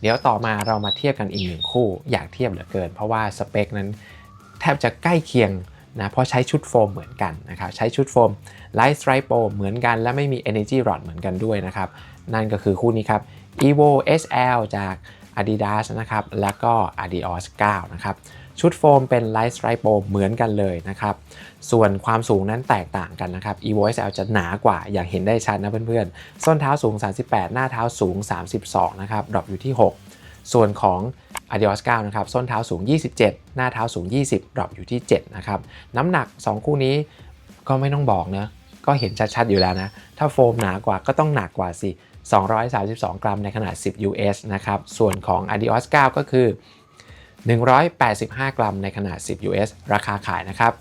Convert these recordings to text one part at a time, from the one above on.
เดี๋ยวต่อมาเรามาเทียบกันอีกหนึ่งคู่อยากเทียบเหลือเกิน เพราะว่าสเปคนั้นแทบจะใกล้เคียงนะเพราะใช้ชุดโฟมเหมือนกันนะครับใช้ชุดโฟมไลท์สไตรโปเหมือนกัน และไม่มี Energy Rod เหมือนกันด้วยนะครับ นั่นก็คือคู่นี้ครับ Evo SL จาก Adidas นะครับแล้วก็ Adios 9 นะครับ ชุดโฟมเป็น Light Stripe Pro เหมือนกันเลยนะครับ ส่วนความสูงนั้นแตกต่างกันนะครับ Evo SL จะหนากว่าอย่างเห็นได้ชัดนะเพื่อนๆ ส้นเท้าสูง 38 หน้าเท้าสูง 32 นะครับ ดรอปอยู่ที่ 6 ส่วนของ Adios 9 นะครับ ส้นเท้าสูง 27 หน้าเท้าสูง 20 ดรอปอยู่ที่ 7 นะครับ น้ำหนัก 2 คู่นี้ก็ไม่ต้องบอกนะ ก็เห็นชัดๆอยู่แล้วนะ ถ้าโฟมหนากว่าก็ต้องหนักกว่าสิ 232 กรัมในขนาด 10 US นะครับ ส่วนของ Adios 9 ก็คือ 185 กรัมในขนาด 10 US ราคาขายนะครับ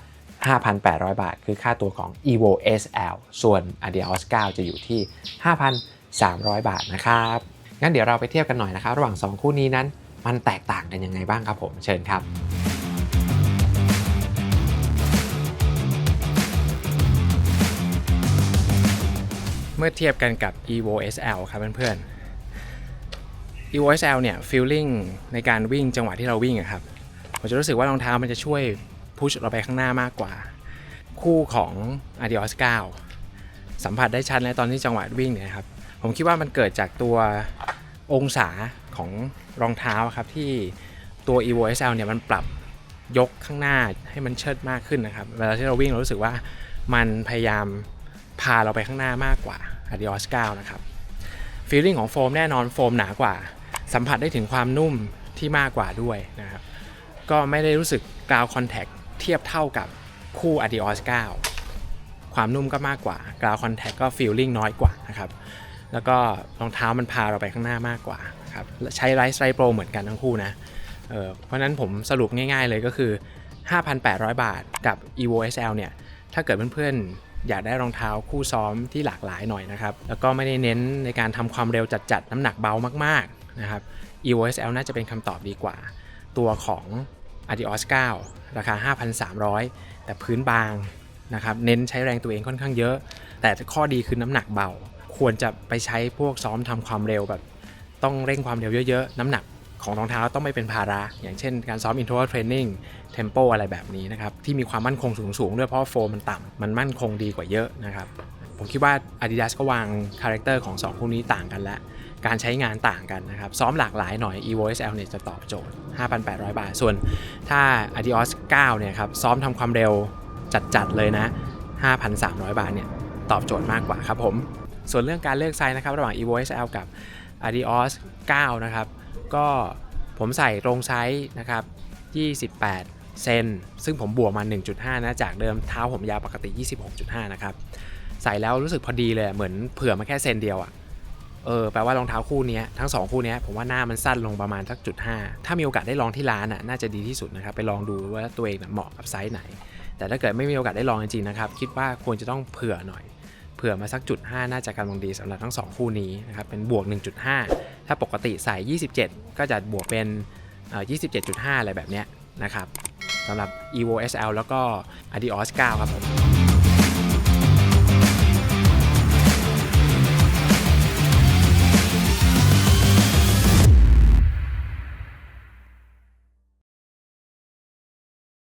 5,800 บาท คือค่าตัวของ Evo SL ส่วน Adios 9 จะอยู่ที่ 5,300 บาทนะครับ งั้นเดี๋ยวเราไปเทียบกันหน่อยนะครับ ระหว่าง 2 คู่นี้นั้น มันแตกต่างกันยังไงบ้างครับผม เชิญครับเมื่อเทียบกันกับ Evo SL ครับเพื่อนๆ Evo SL เนี่ย feeling ในการวิ่งจังหวะที่เราวิ่งอะครับผมจะรู้สึกว่ารองเท้ามันจะช่วยพุชเราไปข้างหน้ามากกว่า คู่ของ Adios 9 สัมผัสได้ชัดเลยตอนที่จังหวะวิ่งเนี่ยครับ ผมคิดว่ามันเกิดจากตัวองศาของรองเท้าครับที่ตัว Evo SL เนี่ยมันปรับยกข้างหน้าให้มันเชิดมากขึ้นนะครับ เวลาที่เราวิ่งเรารู้สึกว่ามันพยายามพาเราไปข้างหน้ามากกว่า Adios 9 นะครับฟีลลิ่งของโฟมแน่นอนโฟมหนากว่า สัมผัสได้ถึงความนุ่มที่มากกว่าด้วยนะครับ ก็ไม่ได้รู้สึกกราวคอนแทคเทียบเท่ากับคู่ Adios 9 ความนุ่มก็มากกว่ากราวคอนแทคก็ฟีลลิ่งน้อยกว่านะครับ แล้วก็รองเท้ามันพาเราไปข้างหน้ามากกว่าครับใช้ไลท์ไรโปรเหมือนกันทั้งคู่นะเออเพราะนั้นผมสรุปง่ายๆเลยก็คือ 5,800 บาทกับ Evo SL เนี่ย ถ้าเกิดเพื่อนๆ อยากได้รองเท้าคู่ซ้อมที่หลากหลายหน่อยนะครับ แล้วก็ไม่ได้เน้นในการทำความเร็วจัดๆ น้ำหนักเบามากๆ นะครับ Evo SL น่าจะเป็นคำตอบดีกว่า ตัวของ Adios 9 ราคา 5,300 แต่พื้นบางนะครับเน้นใช้แรงตัวเองค่อนข้างเยอะ แต่ข้อดีคือน้ำหนักเบา ควรจะไปใช้พวกซ้อมทำความเร็วแบบ ต้องเร่งความเร็วเยอะๆ น้ำหนักของรองเท้าต้องไม่เป็นภาระ อย่างเช่นการซ้อม interval training tempo อะไรแบบนี้นะครับ ที่มีความมั่นคงสูงๆ ด้วยเพราะโฟมมันต่ำมันมั่นคงดีกว่าเยอะนะครับ ผมคิดว่า Adidas ก็วางคาแรคเตอร์ของ 2 คู่นี้ต่างกันแล้ว การใช้งานต่างกันนะครับ ซ้อมหลากหลายหน่อย Evo SL เนี่ยจะตอบโจทย์ 5,800 บาท ส่วนถ้า Adios 9 เนี่ยครับ ซ้อมทำความเร็วจัดๆเลยนะ 5,300 บาทเนี่ยตอบโจทย์มากกว่าครับผม ส่วนเรื่องการเลือกไซส์นะครับ ระหว่าง Evo SL กับ Adios 9 นะครับ ก็ผมใส่ตรงไซส์นะครับ 28 เซน ซึ่งผมบวกมา 1.5 นะ จากเดิมเท้าผมยาวปกติ 26.5 นะครับ ใส่แล้วรู้สึกพอดีเลย เหมือนเผื่อมาแค่เซนเดียวอะ่ะ เออแปลว่ารองเท้าคู่นี้ทั้ง 2 คู่นี้ผมว่าหน้ามันสั้นลงประมาณสักจุด5ถ้ามีโอกาสได้ลองที่ร้านอะน่าจะดีที่สุดนะครับไปลองดูว่าตัวเองเหมาะกับไซส์ไหน แต่ถ้าเกิดไม่มีโอกาสได้ลองจริงๆนะครับคิดว่าควรจะต้องเผื่อหน่อยเผื่อมาสักจุด5น่าจะกำลังดีสำหรับทั้ง 2 คู่นี้นะครับเป็นบวก 1.5 ถ้าปกติใส่ 27 ก็จะบวกเป็นเอ่อ27.5 อะไรแบบเนี้ยนะครับสำหรับ Evo SL แล้วก็ Adios 9 ครับผม